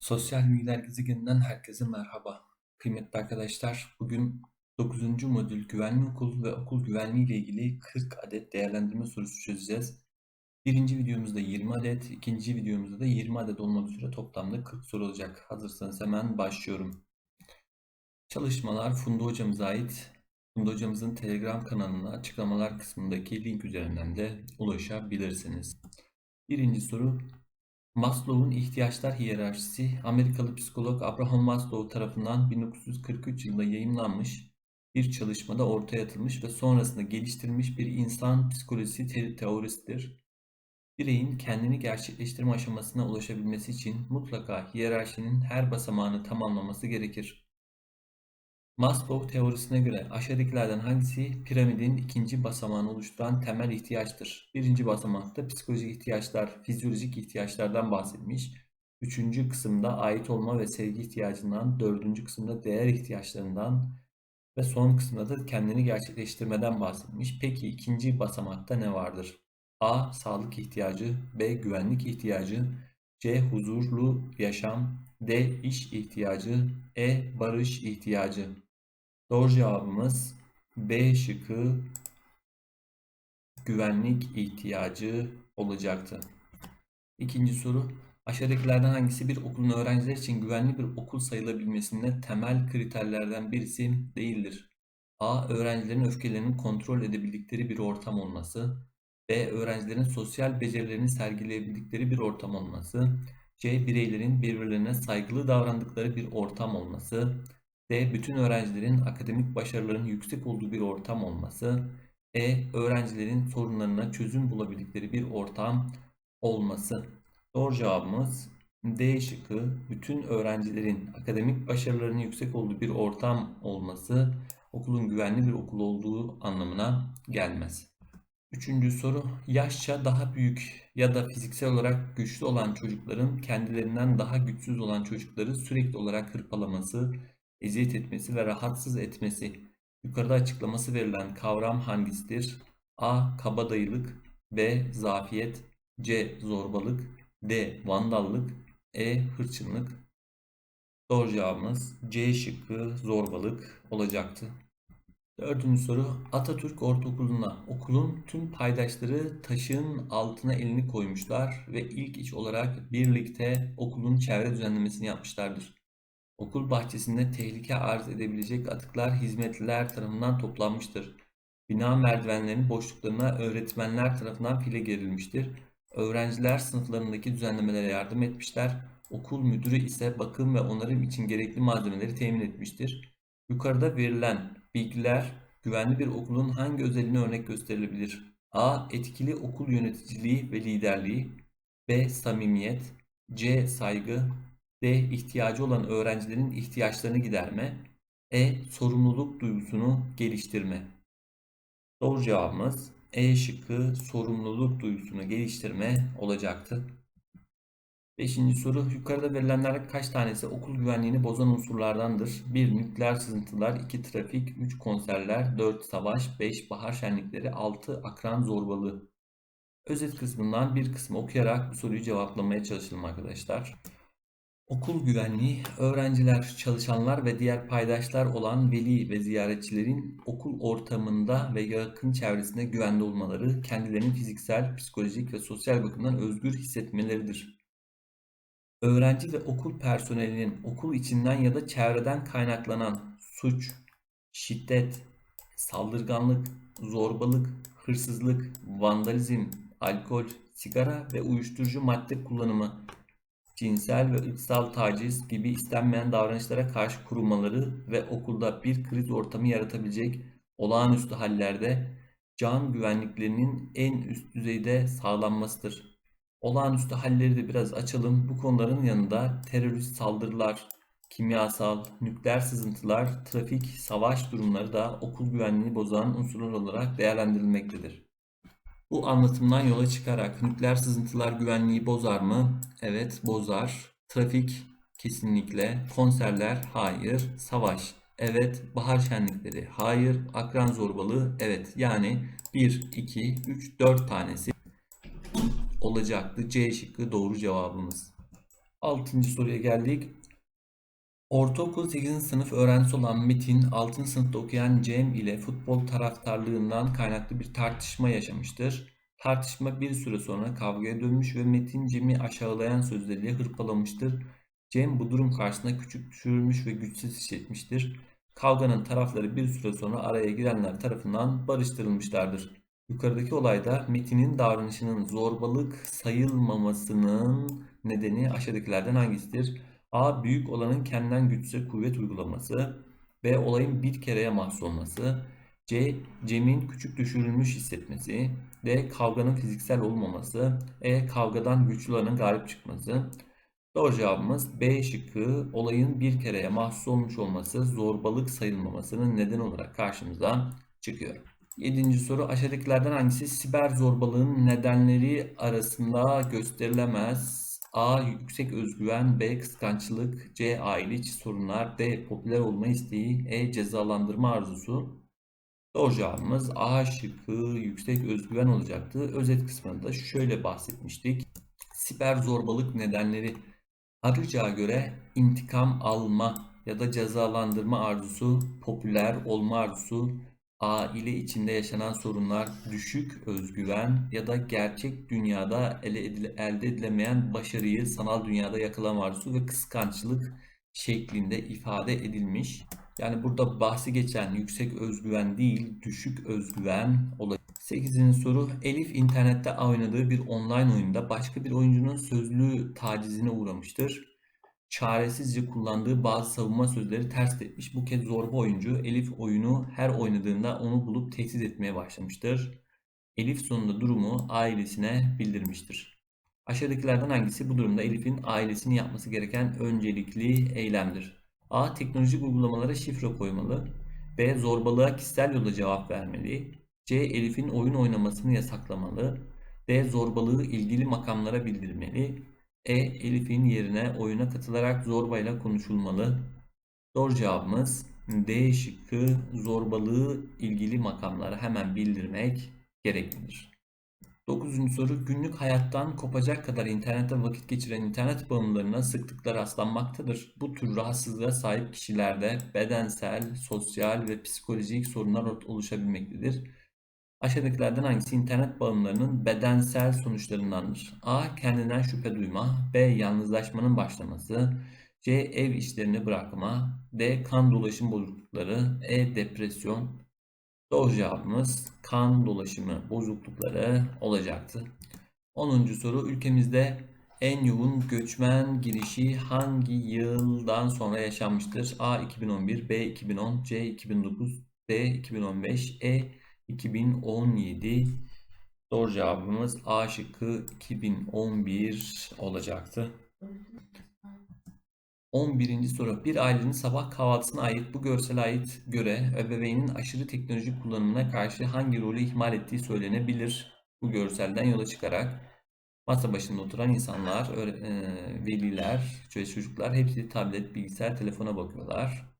Sosyal Bilgiler Gezegeninden herkese merhaba. Kıymetli arkadaşlar, bugün 9. modül güvenli okul ve okul güvenliği ile ilgili 40 adet değerlendirme sorusu çözeceğiz. Birinci videomuzda 20 adet, ikinci videomuzda da 20 adet olmak üzere toplamda 40 soru olacak. Hazırsanız hemen başlıyorum. Çalışmalar Funda hocamıza ait. Funda hocamızın Telegram kanalına açıklamalar kısmındaki link üzerinden de ulaşabilirsiniz. Birinci soru Maslow'un ihtiyaçlar hiyerarşisi Amerikalı psikolog Abraham Maslow tarafından 1943 yılında yayımlanmış bir çalışmada ortaya atılmış ve sonrasında geliştirilmiş bir insan psikolojisi te- teorisidir. Bireyin kendini gerçekleştirme aşamasına ulaşabilmesi için mutlaka hiyerarşinin her basamağını tamamlaması gerekir. Maslow teorisine göre aşağıdakilerden hangisi piramidin ikinci basamağını oluşturan temel ihtiyaçtır? Birinci basamakta psikolojik ihtiyaçlar, fizyolojik ihtiyaçlardan bahsetmiş. Üçüncü kısımda ait olma ve sevgi ihtiyacından, dördüncü kısımda değer ihtiyaçlarından ve son kısımda da kendini gerçekleştirmeden bahsetmiş. Peki ikinci basamakta ne vardır? A. Sağlık ihtiyacı B. Güvenlik ihtiyacı C. Huzurlu yaşam D. iş ihtiyacı E. Barış ihtiyacı Doğru cevabımız B şıkkı güvenlik ihtiyacı olacaktı. İkinci soru. Aşağıdakilerden hangisi bir okulun öğrenciler için güvenli bir okul sayılabilmesinde temel kriterlerden birisi değildir? A. Öğrencilerin öfkelerini kontrol edebildikleri bir ortam olması. B. Öğrencilerin sosyal becerilerini sergileyebildikleri bir ortam olması. C. Bireylerin birbirlerine saygılı davrandıkları bir ortam olması. D. Bütün öğrencilerin akademik başarılarının yüksek olduğu bir ortam olması. E. Öğrencilerin sorunlarına çözüm bulabildikleri bir ortam olması. Doğru cevabımız D şıkkı. Bütün öğrencilerin akademik başarılarının yüksek olduğu bir ortam olması okulun güvenli bir okul olduğu anlamına gelmez. Üçüncü soru. Yaşça daha büyük ya da fiziksel olarak güçlü olan çocukların kendilerinden daha güçsüz olan çocukları sürekli olarak hırpalaması, eziyet etmesi ve rahatsız etmesi. Yukarıda açıklaması verilen kavram hangisidir? A. Kabadayılık B. Zafiyet C. Zorbalık D. Vandallık E. Hırçınlık Doğru cevabımız C şıkkı zorbalık olacaktı. Dördüncü soru. Atatürk Ortaokulu'na okulun tüm paydaşları taşın altına elini koymuşlar ve ilk iş olarak birlikte okulun çevre düzenlemesini yapmışlardır. Okul bahçesinde tehlike arz edebilecek atıklar hizmetliler tarafından toplanmıştır. Bina merdivenlerinin boşluklarına öğretmenler tarafından file gerilmiştir. Öğrenciler sınıflarındaki düzenlemelere yardım etmişler. Okul müdürü ise bakım ve onarım için gerekli malzemeleri temin etmiştir. Yukarıda verilen bilgiler güvenli bir okulun hangi özelliğine örnek gösterilebilir? A. Etkili okul yöneticiliği ve liderliği B. Samimiyet C. Saygı D. ihtiyacı olan öğrencilerin ihtiyaçlarını giderme E. Sorumluluk duygusunu geliştirme Doğru cevabımız E şıkkı sorumluluk duygusunu geliştirme olacaktı. Beşinci soru. Yukarıda verilenler kaç tanesi okul güvenliğini bozan unsurlardandır? 1. Nükleer sızıntılar 2. Trafik 3. Konserler 4. Savaş 5. Bahar şenlikleri 6. Akran zorbalığı Özet kısmından bir kısmı okuyarak bu soruyu cevaplamaya çalışalım arkadaşlar. Okul güvenliği, öğrenciler, çalışanlar ve diğer paydaşlar olan veli ve ziyaretçilerin okul ortamında ve yakın çevresinde güvende olmaları, kendilerini fiziksel, psikolojik ve sosyal bakımdan özgür hissetmeleridir. Öğrenci ve okul personelinin okul içinden ya da çevreden kaynaklanan suç, şiddet, saldırganlık, zorbalık, hırsızlık, vandalizm, alkol, sigara ve uyuşturucu madde kullanımı, cinsel ve ırksal taciz gibi istenmeyen davranışlara karşı kurulmaları ve okulda bir kriz ortamı yaratabilecek olağanüstü hallerde can güvenliklerinin en üst düzeyde sağlanmasıdır. Olağanüstü halleri de biraz açalım. Bu konuların yanında terörist saldırılar, kimyasal, nükleer sızıntılar, trafik, savaş durumları da okul güvenliğini bozan unsurlar olarak değerlendirilmektedir. Bu anlatımdan yola çıkarak nükleer sızıntılar güvenliği bozar mı? Evet, bozar. Trafik kesinlikle. Konserler hayır. Savaş evet. Bahar şenlikleri hayır. Akran zorbalığı evet. Yani 1, 2, 3, 4 tanesi olacaktı. C şıkkı doğru cevabımız. Altıncı soruya geldik. Ortaokul 8. sınıf öğrencisi olan Metin, 6. sınıfta okuyan Cem ile futbol taraftarlığından kaynaklı bir tartışma yaşamıştır. Tartışma bir süre sonra kavgaya dönmüş ve Metin Cem'i aşağılayan sözleriyle hırpalamıştır. Cem bu durum karşısında küçük düşürülmüş ve güçsüz hissetmiştir. Kavganın tarafları bir süre sonra araya girenler tarafından barıştırılmışlardır. Yukarıdaki olayda Metin'in davranışının zorbalık sayılmamasının nedeni aşağıdakilerden hangisidir? A. Büyük olanın kendinden güçse kuvvet uygulaması. B. Olayın bir kereye mahsus olması. C. Cem'in küçük düşürülmüş hissetmesi. D. Kavganın fiziksel olmaması. E. Kavgadan güçlü olanın galip çıkması. Doğru cevabımız B şıkkı olayın bir kereye mahsus olmuş olması zorbalık sayılmamasının neden olarak karşımıza çıkıyor. Yedinci soru aşağıdakilerden hangisi siber zorbalığın nedenleri arasında gösterilemez? A. Yüksek özgüven B. Kıskançlık C. Aile içi sorunlar D. Popüler olma isteği E. Cezalandırma arzusu Doğru cevabımız A şıkkı yüksek özgüven olacaktı. Özet kısmında şöyle bahsetmiştik. Siber zorbalık nedenleri Arıcağa göre intikam alma ya da cezalandırma arzusu, popüler olma arzusu, aile içinde yaşanan sorunlar, düşük özgüven ya da gerçek dünyada ele edile, elde edilemeyen başarıyı sanal dünyada yakalama arzusu ve kıskançlık şeklinde ifade edilmiş. Yani burada bahsi geçen yüksek özgüven değil, düşük özgüven olacak. 8. soru Elif internette oynadığı bir online oyunda başka bir oyuncunun sözlü tacizine uğramıştır. Çaresizce kullandığı bazı savunma sözleri ters etmiş. Bu kez zorba oyuncu Elif oyunu her oynadığında onu bulup tehdit etmeye başlamıştır. Elif sonunda durumu ailesine bildirmiştir. Aşağıdakilerden hangisi bu durumda Elif'in ailesini yapması gereken öncelikli eylemdir? A. Teknolojik uygulamalara şifre koymalı. B. Zorbalığa kişisel yolla cevap vermeli. C. Elif'in oyun oynamasını yasaklamalı. D. Zorbalığı ilgili makamlara bildirmeli. E. Elif'in yerine oyuna katılarak zorbayla konuşulmalı. Doğru cevabımız D şıkkı zorbalığı ilgili makamlara hemen bildirmek gereklidir. Dokuzuncu soru günlük hayattan kopacak kadar internette vakit geçiren internet bağımlılarına sıklıkla rastlanmaktadır. Bu tür rahatsızlığa sahip kişilerde bedensel, sosyal ve psikolojik sorunlar oluşabilmektedir. Aşağıdakilerden hangisi internet bağımlılarının bedensel sonuçlarındandır? A. Kendinden şüphe duyma. B. Yalnızlaşmanın başlaması. C. Ev işlerini bırakma. D. Kan dolaşım bozuklukları. E. Depresyon. Doğru cevabımız kan dolaşımı bozuklukları olacaktı. 10. soru ülkemizde en yoğun göçmen girişi hangi yıldan sonra yaşanmıştır? A 2011, B 2010, C 2009, D 2015, E 2017. Doğru cevabımız A şıkkı 2011 olacaktı. 11. soru. Bir ailenin sabah kahvaltısına ait bu görsele ait göre ebeveynin aşırı teknoloji kullanımına karşı hangi rolü ihmal ettiği söylenebilir? Bu görselden yola çıkarak masa başında oturan insanlar, veliler, çocuklar hepsi tablet, bilgisayar, telefona bakıyorlar.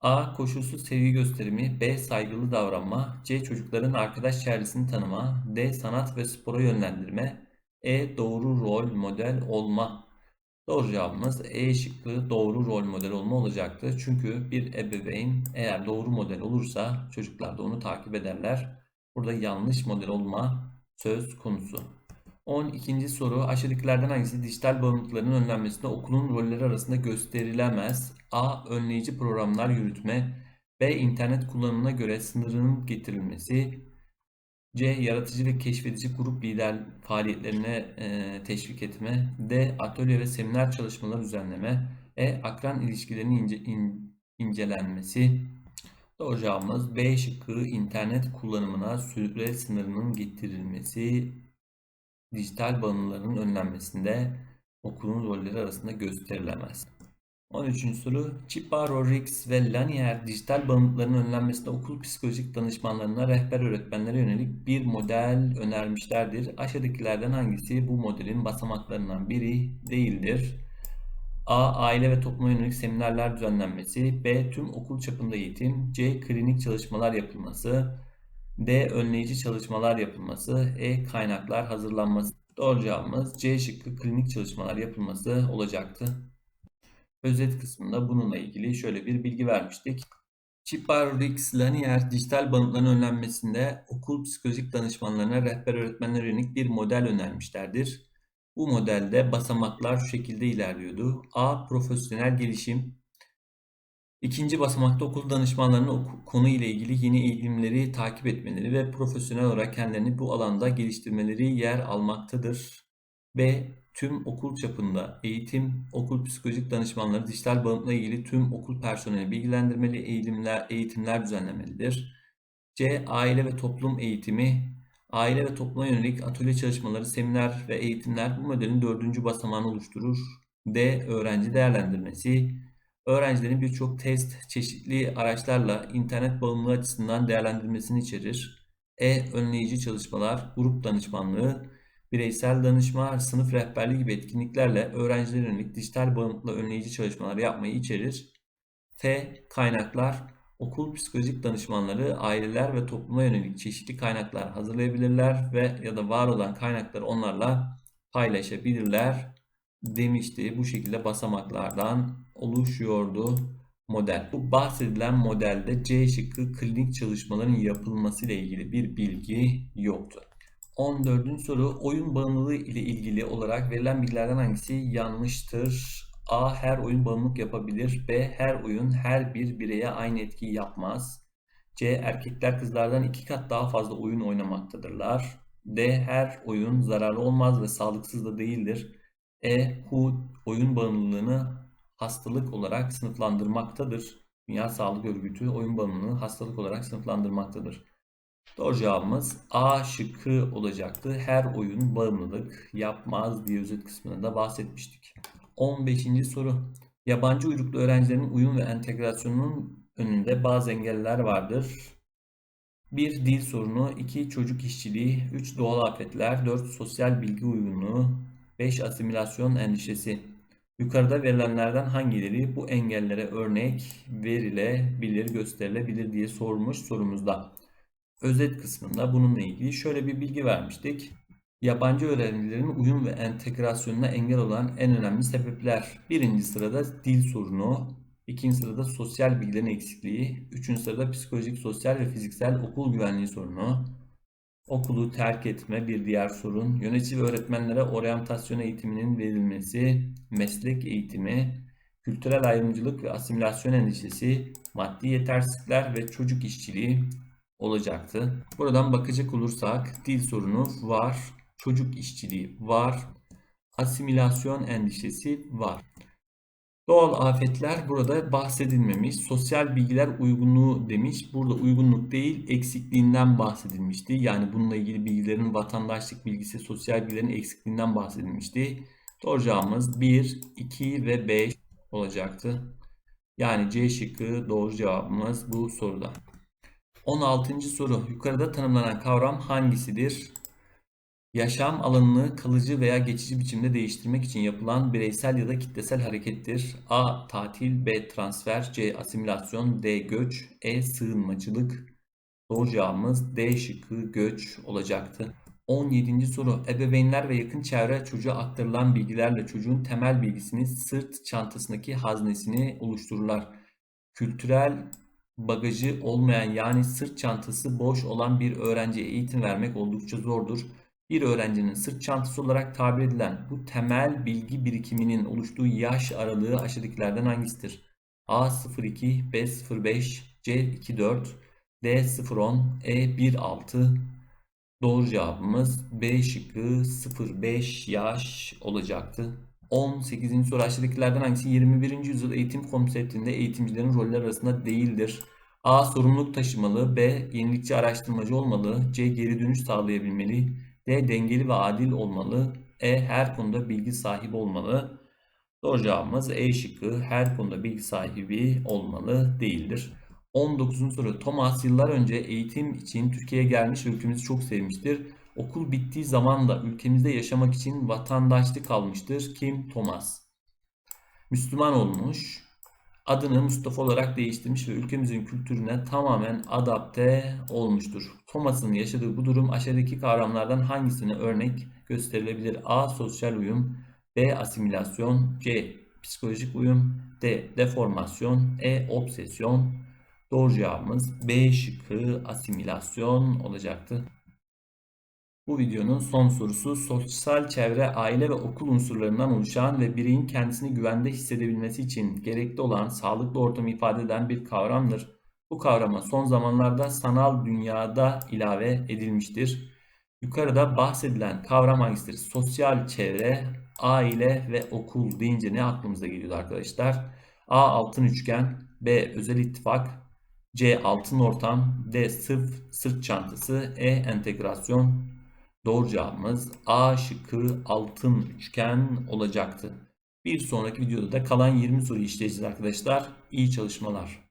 A. Koşulsuz sevgi gösterimi B. Saygılı davranma C. Çocukların arkadaş çevresini tanıma D. Sanat ve spora yönlendirme E. Doğru rol model olma Doğru cevabımız E şıkkı doğru rol model olma olacaktı. Çünkü bir ebeveyn eğer doğru model olursa çocuklar da onu takip ederler. Burada yanlış model olma söz konusu. 12. soru aşağıdakilerden hangisi dijital bağımlılıkların önlenmesinde okulun rolleri arasında gösterilemez? A. Önleyici programlar yürütme B. internet kullanımına göre sınırının getirilmesi C. Yaratıcı ve keşfedici grup lider faaliyetlerine e, teşvik etme D. Atölye ve seminer çalışmaları düzenleme E. Akran ilişkilerinin ince, in, incelenmesi Doğru cevabımız B şıkkı internet kullanımına süre sınırının getirilmesi dijital bağımlıların önlenmesinde okulun rolleri arasında gösterilemez. 13. soru Ciparo, Rix ve Lanier dijital bağımlılıkların önlenmesinde okul psikolojik danışmanlarına rehber öğretmenlere yönelik bir model önermişlerdir. Aşağıdakilerden hangisi bu modelin basamaklarından biri değildir? A. Aile ve topluma yönelik seminerler düzenlenmesi B. Tüm okul çapında eğitim C. Klinik çalışmalar yapılması D. Önleyici çalışmalar yapılması. E. Kaynaklar hazırlanması. Doğru cevabımız C şıkkı klinik çalışmalar yapılması olacaktı. Özet kısmında bununla ilgili şöyle bir bilgi vermiştik. Chiparix Lanier dijital bağımlılığın önlenmesinde okul psikolojik danışmanlarına rehber öğretmenlere yönelik bir model önermişlerdir. Bu modelde basamaklar şu şekilde ilerliyordu. A. Profesyonel gelişim. İkinci basamakta okul danışmanlarının konu ile ilgili yeni eğilimleri takip etmeleri ve profesyonel olarak kendilerini bu alanda geliştirmeleri yer almaktadır. B. Tüm okul çapında eğitim, okul psikolojik danışmanları dijital bağımlılıkla ilgili tüm okul personeli bilgilendirmeli eğilimler, eğitimler düzenlemelidir. C. Aile ve toplum eğitimi, aile ve topluma yönelik atölye çalışmaları, seminer ve eğitimler bu modelin dördüncü basamağını oluşturur. D. Öğrenci değerlendirmesi, öğrencilerin birçok test, çeşitli araçlarla internet bağımlılığı açısından değerlendirmesini içerir. E. Önleyici çalışmalar, grup danışmanlığı, bireysel danışma, sınıf rehberliği gibi etkinliklerle öğrencilere yönelik dijital bağımlılıkla önleyici çalışmalar yapmayı içerir. F. Kaynaklar, okul psikolojik danışmanları aileler ve topluma yönelik çeşitli kaynaklar hazırlayabilirler ve ya da var olan kaynakları onlarla paylaşabilirler demişti. Bu şekilde basamaklardan oluşuyordu model. Bu bahsedilen modelde C şıkkı klinik çalışmaların yapılması ile ilgili bir bilgi yoktu. 14. soru oyun bağımlılığı ile ilgili olarak verilen bilgilerden hangisi yanlıştır? A. Her oyun bağımlılık yapabilir. B. Her oyun her bir bireye aynı etkiyi yapmaz. C. Erkekler kızlardan iki kat daha fazla oyun oynamaktadırlar. D. Her oyun zararlı olmaz ve sağlıksız da değildir. E. Oyun bağımlılığını hastalık olarak sınıflandırmaktadır. Dünya Sağlık Örgütü oyun bağımlılığını hastalık olarak sınıflandırmaktadır. Doğru cevabımız A şıkkı olacaktı. Her oyun bağımlılık yapmaz diye özet kısmında da bahsetmiştik. 15. soru. Yabancı uyruklu öğrencilerin uyum ve entegrasyonunun önünde bazı engeller vardır. 1. Dil sorunu 2. Çocuk işçiliği 3. Doğal afetler 4. Sosyal bilgi uygunluğu 5. Asimilasyon endişesi Yukarıda verilenlerden hangileri bu engellere örnek verilebilir, gösterilebilir diye sormuş sorumuzda. Özet kısmında bununla ilgili şöyle bir bilgi vermiştik. Yabancı öğrencilerin uyum ve entegrasyonuna engel olan en önemli sebepler. Birinci sırada dil sorunu, ikinci sırada sosyal bilgilerin eksikliği, üçüncü sırada psikolojik, sosyal ve fiziksel okul güvenliği sorunu, okulu terk etme bir diğer sorun, yönetici ve öğretmenlere oryantasyon eğitiminin verilmesi, meslek eğitimi, kültürel ayrımcılık ve asimilasyon endişesi, maddi yetersizlikler ve çocuk işçiliği olacaktı. Buradan bakacak olursak dil sorunu var, çocuk işçiliği var, asimilasyon endişesi var. Doğal afetler burada bahsedilmemiş. Sosyal bilgiler uygunluğu demiş. Burada uygunluk değil eksikliğinden bahsedilmişti. Yani bununla ilgili bilgilerin vatandaşlık bilgisi, sosyal bilgilerin eksikliğinden bahsedilmişti. Doğru cevabımız 1, 2 ve 5 olacaktı. Yani C şıkkı doğru cevabımız bu soruda. 16. soru. Yukarıda tanımlanan kavram hangisidir? Yaşam alanını kalıcı veya geçici biçimde değiştirmek için yapılan bireysel ya da kitlesel harekettir. A. Tatil B. Transfer C. Asimilasyon D. Göç E. Sığınmacılık Doğru cevabımız D şıkkı göç olacaktı. 17. soru. Ebeveynler ve yakın çevre çocuğa aktarılan bilgilerle çocuğun temel bilgisini sırt çantasındaki haznesini oluştururlar. Kültürel bagajı olmayan yani sırt çantası boş olan bir öğrenciye eğitim vermek oldukça zordur. Bir öğrencinin sırt çantası olarak tabir edilen bu temel bilgi birikiminin oluştuğu yaş aralığı aşağıdakilerden hangisidir? A 02, B 05, C 24, D 010, E 16. Doğru cevabımız B şıkkı 05 yaş olacaktı. 18. soru aşağıdakilerden hangisi 21. yüzyıl eğitim konseptinde eğitimcilerin roller arasında değildir? A. Sorumluluk taşımalı. B. Yenilikçi araştırmacı olmalı. C. Geri dönüş sağlayabilmeli. D. Dengeli ve adil olmalı. E. Her konuda bilgi sahibi olmalı. Doğru cevabımız E şıkkı her konuda bilgi sahibi olmalı değildir. 19. soru. Thomas yıllar önce eğitim için Türkiye'ye gelmiş ve ülkemizi çok sevmiştir. Okul bittiği zaman da ülkemizde yaşamak için vatandaşlık almıştır. Kim? Thomas. Müslüman olmuş. Adını Mustafa olarak değiştirmiş ve ülkemizin kültürüne tamamen adapte olmuştur. Thomas'ın yaşadığı bu durum aşağıdaki kavramlardan hangisine örnek gösterilebilir? A. Sosyal uyum B. Asimilasyon C. Psikolojik uyum D. Deformasyon E. Obsesyon Doğru cevabımız B şıkkı asimilasyon olacaktı. Bu videonun son sorusu sosyal çevre, aile ve okul unsurlarından oluşan ve bireyin kendisini güvende hissedebilmesi için gerekli olan sağlıklı ortamı ifade eden bir kavramdır. Bu kavrama son zamanlarda sanal dünyada ilave edilmiştir. Yukarıda bahsedilen kavram hangisidir? Sosyal çevre, aile ve okul deyince ne aklımıza geliyor arkadaşlar? A. Altın üçgen B. Özel ittifak C. Altın ortam D. Sırf sırt çantası E. Entegrasyon Doğru cevabımız A şıkkı altın üçgen olacaktı. Bir sonraki videoda da kalan 20 soruyu işleyeceğiz arkadaşlar. İyi çalışmalar.